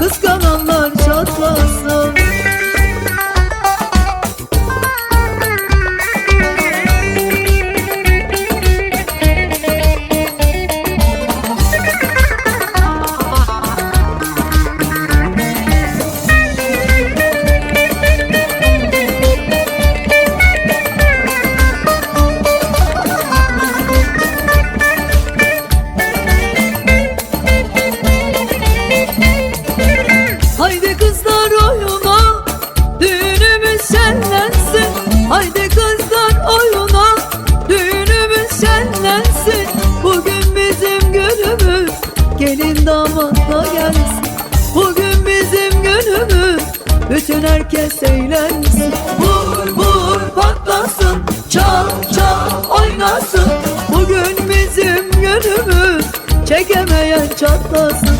Kıskananlar çatlasın Herkes eğlensin Vur vur patlasın Çal çal oynasın. Bugün bizim günümüz Çekemeyen çatlasın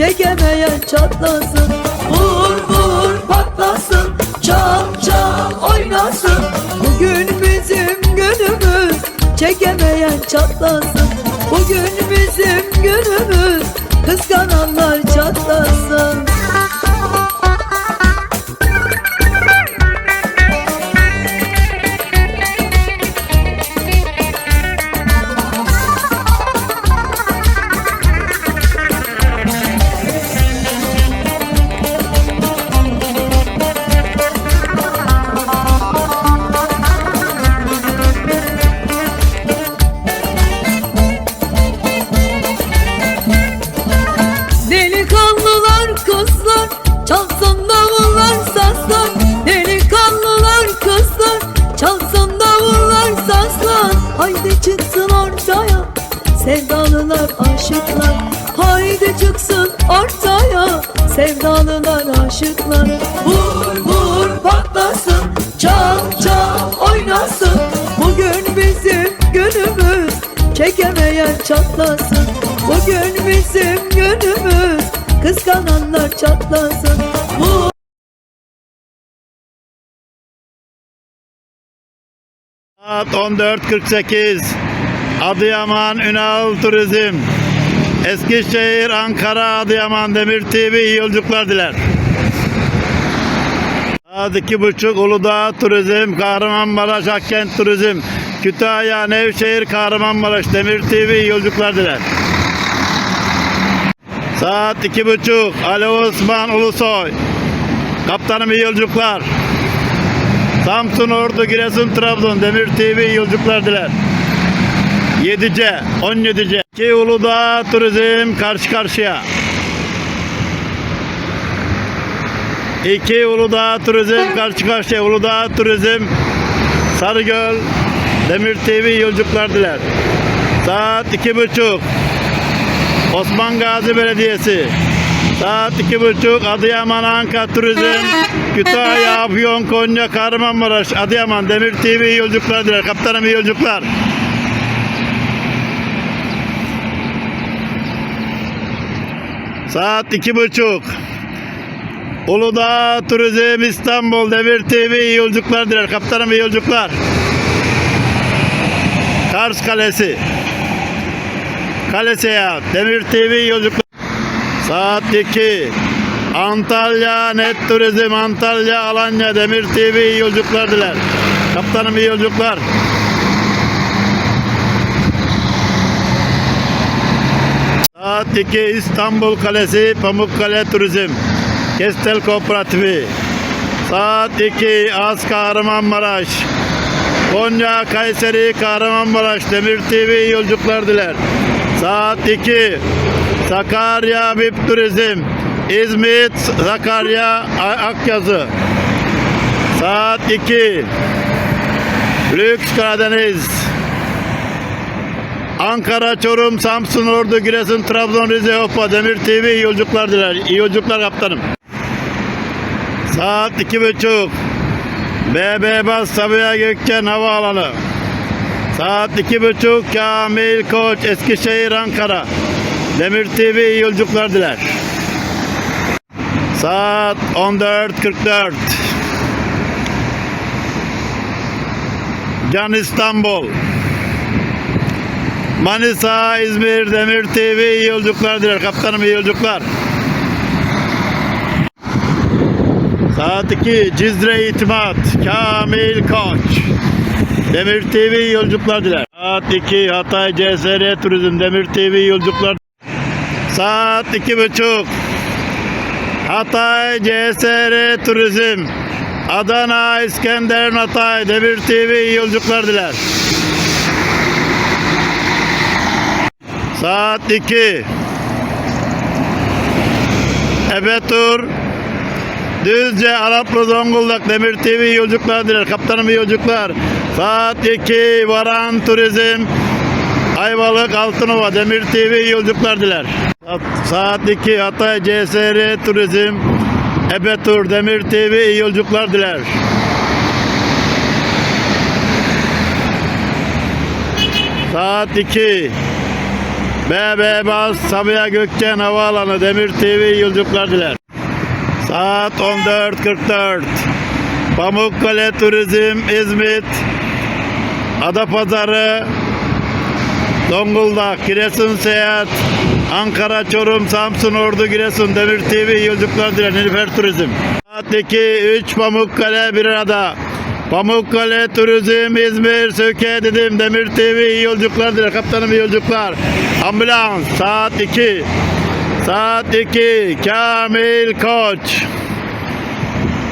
Çekemeyen çatlasın Vur vur patlasın Çal çal oynasın. Bugün bizim günümüz Çekemeyen çatlasın. Bugün bizim günümüz Kıskananlar aşıklar. Haydi çıksın ortaya Sevdalılar aşıklar Vur vur patlasın Çal çal oynasın. Bugün bizim günümüz Çekemeyen çatlasın. Bugün bizim günümüz Kıskananlar çatlasın. Vur. Saat 14.48 Adıyaman Ünal Turizm Eskişehir, Ankara, Adıyaman Demir TV iyi yolculuklar diler. Saat 2.30 Uludağ Turizm, Kahramanmaraş Akkent Turizm, Kütahya, Nevşehir, Kahramanmaraş Demir TV iyi yolculuklar diler. Saat 2.30 Ali Osman Ulusoy Kaptanım iyi yolculuklar. Samsun, Ordu, Giresun, Trabzon, Demir TV iyi yolculuklar diler. 7C, 17C. 2 Uludağ Turizm karşı karşıya. 2 Uludağ Turizm karşı karşıya. Uludağ Turizm Sarıgöl, Demir TV yolculuklar diler. Saat iki buçuk. Osman Gazi Belediyesi. Saat iki buçuk Adıyaman Anka Turizm Kütahya, Afyon, Konya, Kahramanmaraş, Adıyaman, Demir TV yolculuklar diler. Kaptanım iyi yolculuklar. Saat iki buçuk. Uludağ Turizm İstanbul Demir TV iyi yolculuklar diler. Kaptanım iyi yolculuklar. Kars Kalesi. Kale Seyahat. Demir TV iyi yolculuklar. Saat 2. Antalya Net Turizm Antalya Alanya Demir TV iyi yolculuklar diler. Kaptanım iyi yolculuklar. Saat 2 İstanbul Kalesi Pamukkale Turizm Kestel Kooperatifi Saat 2 Az Kahramanmaraş Konya Kayseri Kahramanmaraş Demir TV yolculuklar diler. Saat 2 Sakarya VIP Turizm İzmit Sakarya Akyazı Saat 2 Lüks Karadeniz Ankara, Çorum, Samsun, Ordu, Giresun, Trabzon, Rize, Hopa, Demir TV iyi yolculuklar diler. İyi yolculuklar kaptanım. Saat iki buçuk. BB Bas Sabiha Gökçen Havaalanı. Saat iki buçuk. Kamil Koç Eskişehir, Ankara. Demir TV iyi yolculuklar diler. Saat 14.44. Can İstanbul. Manisa, İzmir, Demir TV iyi yolculuklar diler. Kaptanım iyi yolculuklar. Saat 2 Cizre İtimat Kamil Koç Demir TV iyi yolculuklar diler. Saat 2 Hatay CSR Turizm Demir TV iyi yolculuklar. Saat 2.30 Hatay CSR Turizm Adana İskender Hatay Demir TV iyi yolculuklar diler. Saat 2. Ebetur. Düzce, Araplı, Zonguldak, Demir TV yolculuklar diler. Kaptanım iyi yolculuklar. Saat 2. Varan Turizm. Ayvalık, Altınova, Demir TV yolculuklar diler. Saat- Saat 2. Hatay CSR Turizm. Ebetur, Demir TV yolculuklar diler. Saat 2. BB Bas Sabiha Gökçen Havaalanı Demir TV yolculuklar diler. Saat 14.44 Pamukkale Turizm İzmit Adapazarı Zonguldak Giresun Seyahat Ankara Çorum Samsun Ordu Giresun Demir TV yolculuklar diler. Nilüfer Turizm. Saat 2 3 Pamukkale bir arada Pamukkale Turizm İzmir Söke dedim Demir TV iyi yolculuklar diler kaptanım iyi yolculuklar. Ambulans saat 2 Saat 2 Kamil Koç.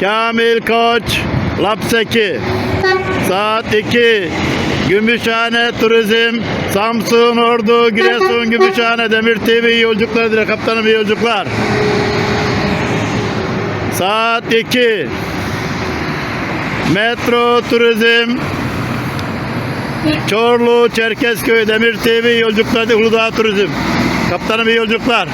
Kamil Koç Lapseki Saat 2 Gümüşhane Turizm Samsun Ordu Giresun Gümüşhane Demir TV iyi yolculuklar diler kaptanım iyi yolculuklar. Saat 2 Metro Turizm Çorlu Çerkezköy Demir TV iyi yolculuklar diler Uludağ Turizm. Kaptanım iyi yolculuklar.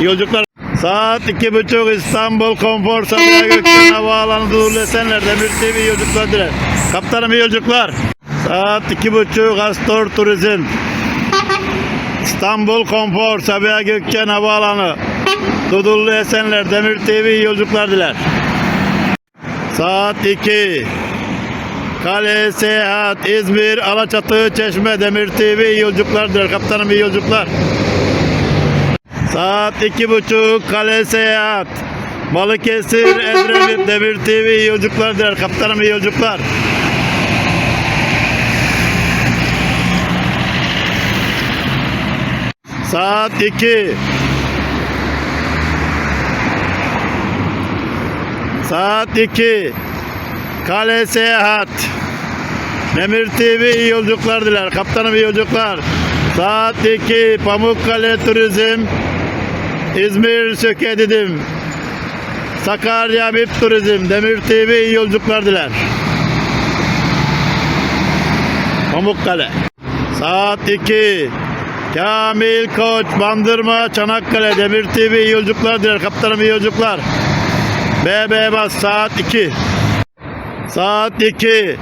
Yolculuklar. Saat iki buçuk İstanbul Konfor Sabiha Gökçen Havaalanı Doğru Esenler Demir TV yolculuklar Kaptanım iyi yolculuklar. Saat iki buçuk Astor Turizm. İstanbul Konfor Sabiha Gökçen Havaalanı Dudullu Esenler Demir TV yolculuklar diler. Saat 2 Kale Seyahat İzmir Alaçatı Çeşme Demir TV iyi yolculuklar diler. Kaptanım iyi yolculuklar. Saat iki buçuk Kale Seyahat Balıkesir Edremit Demir TV iyi yolculuklar diler. Kaptanım iyi yolculuklar. Saat 2 Saat 2 Kale Seyahat Demir TV iyi yolculuklar diler. Kaptanım iyi yolculuklar. Saat 2 Pamukkale Turizm İzmir Söke dedim. Sakarya VIP Turizm Demir TV iyi yolculuklar diler. Pamukkale. Saat 2 Kamil Koç Bandırma Çanakkale Demir TV iyi yolculuklar diler. Kaptanım iyi yolculuklar. BB Bas saat 2. Saat 2.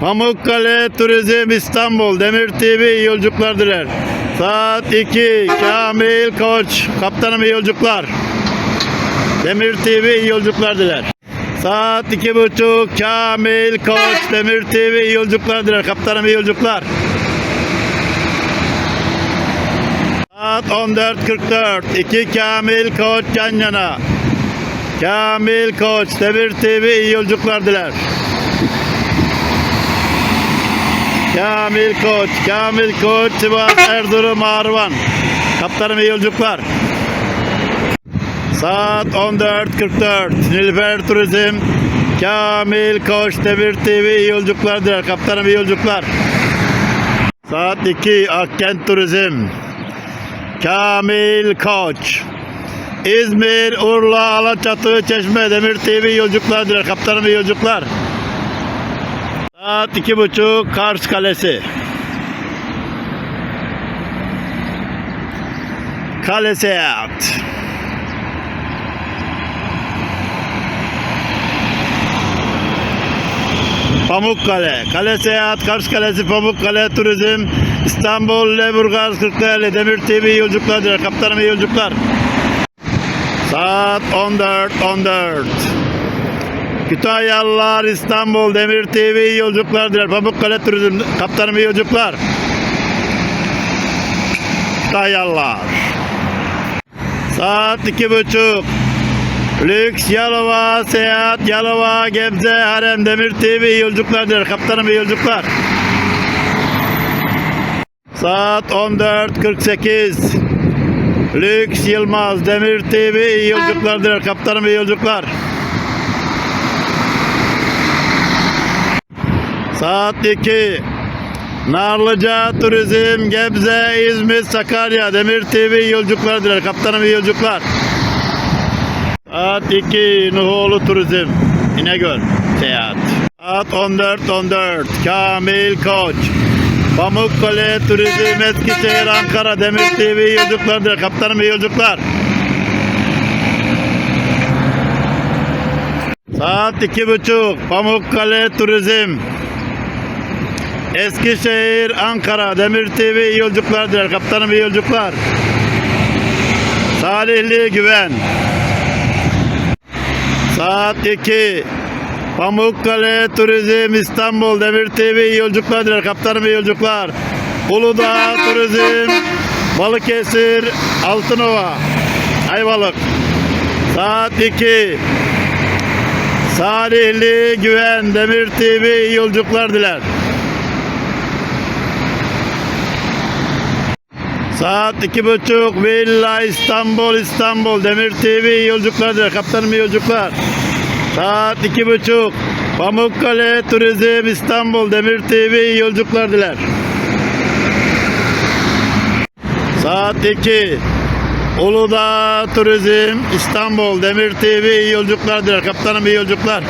Pamukkale Turizm İstanbul Demir TV yolculuklar diler. Saat 2 Kamil Koç. Kaptanım iyi Demir TV iyi yolculuklar diler. Saat iki buçuk Kamil Koç. Demir TV iyi yolculuklar diler. Kaptanım iyi yolculuklar. Saat 14.44 2 Kamil Koç yan yana Kamil Koç Demir TV iyi yolculuklar diler Kamil Koç, Kamil Koç, Sivas, Erzurum, Arvan. Kaptanım iyi yolculuklar. Saat 14.44. Nilüfer Turizm, Kamil Koç, Demir TV iyi yolculuklar diler. Kaptanım iyi yolculuklar. Saat 2. Akkent Turizm, Kamil Koç. İzmir, Urla, Alaçatı, Çeşme, Demir TV yolculuklar diler. Kaptanım yolculuklar. Saat iki buçuk Kars Kalesi. Kale Seyahat. Pamukkale, Kale Seyahat, Kars Kalesi, Pamukkale, Turizm, İstanbul, Leburgaz, Kırklareli, Demir TV yolculuklar diler. Kaptanım yolculuklar. Saat 14.14. Kütahyalılar İstanbul Demir TV iyi yolculuklar diler. Pamukkale Turizm Kaptanım yolculuklar. Kütahyalılar. Saat iki buçuk. Lüks Yalova Seyahat Yalova Gebze Harem Demir TV iyi yolculuklar diler. Kaptanım iyi yolculuklar. Saat 14.48. Lüks Yılmaz Demir TV iyi yolculuklar diler. Kaptanım iyi yolculuklar. Saat 2. Narlıca Turizm, Gebze, İzmit, Sakarya, Demir TV iyi yolculuklar diler. Kaptanım iyi yolculuklar. Saat 2. Nuhoğlu Turizm, İnegöl Seyahat. Saat 14.14. Kamil Koç. Pamukkale Turizm, Eskişehir, Ankara, Demir TV iyi yolculuklar diler. Kaptanım iyi yolculuklar. Saat iki buçuk. Pamukkale Turizm. Eskişehir, Ankara, Demir TV iyi yolculuklar diler. Kaptanım iyi yolculuklar. Salihli Güven. Saat 2. Pamukkale Turizm İstanbul Demir TV iyi yolculuklar diler. Kaptanım iyi yolculuklar. Uludağ Turizm Balıkesir Altınova Ayvalık. Saat 2. Salihli Güven Demir TV iyi diler. Saat iki buçuk Villa İstanbul İstanbul Demir TV iyi diler. Kaptanım iyi yolculuklar. Saat iki buçuk Pamukkale Turizm İstanbul Demir TV yolculuklar diler. Saat 2 Uludağ Turizm İstanbul Demir TV yolculuklar diler. Kaptanım iyi yolculuklar.